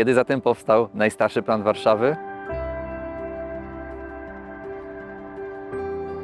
Kiedy zatem powstał najstarszy plan Warszawy?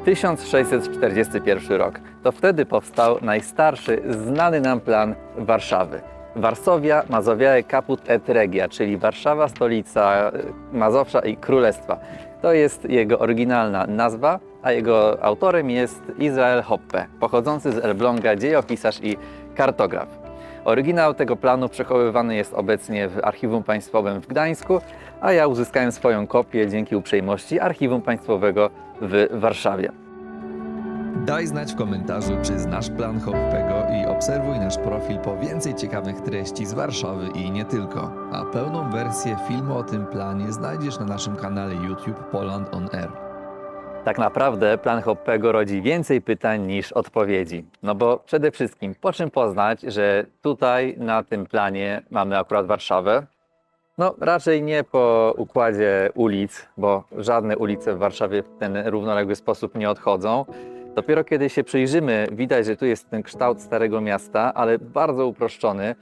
1641 rok. To wtedy powstał najstarszy znany nam plan Warszawy. Varsovia Mazowiae Caput et Regia, czyli Warszawa, stolica y, Mazowsza i Królestwa. To jest jego oryginalna nazwa, a jego autorem jest Izrael Hoppe, pochodzący z Elbląga, dziejopisarz i kartograf. Oryginał tego planu przechowywany jest obecnie w Archiwum Państwowym w Gdańsku, a ja uzyskałem swoją kopię dzięki uprzejmości Archiwum Państwowego w Warszawie. Daj znać w komentarzu, czy znasz plan Hoppego i obserwuj nasz profil po więcej ciekawych treści z Warszawy i nie tylko. A pełną wersję filmu o tym planie znajdziesz na naszym kanale YouTube Poland on Air. Tak naprawdę plan Hoppego rodzi więcej pytań niż odpowiedzi. No bo przede wszystkim, po czym poznać, że tutaj na tym planie mamy akurat Warszawę? No raczej nie po układzie ulic, bo żadne ulice w Warszawie w ten równoległy sposób nie odchodzą. Dopiero kiedy się przyjrzymy, widać, że tu jest ten kształt Starego Miasta, ale bardzo uproszczony.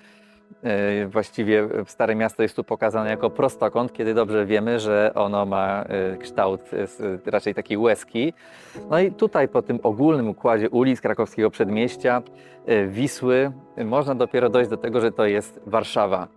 Yy, Właściwie Stare Miasto jest tu pokazane jako prostokąt, kiedy dobrze wiemy, że ono ma yy, kształt yy, raczej takiej łezki. No i tutaj po tym ogólnym układzie ulic krakowskiego przedmieścia, Wisły, można dopiero dojść do tego, że to jest Warszawa.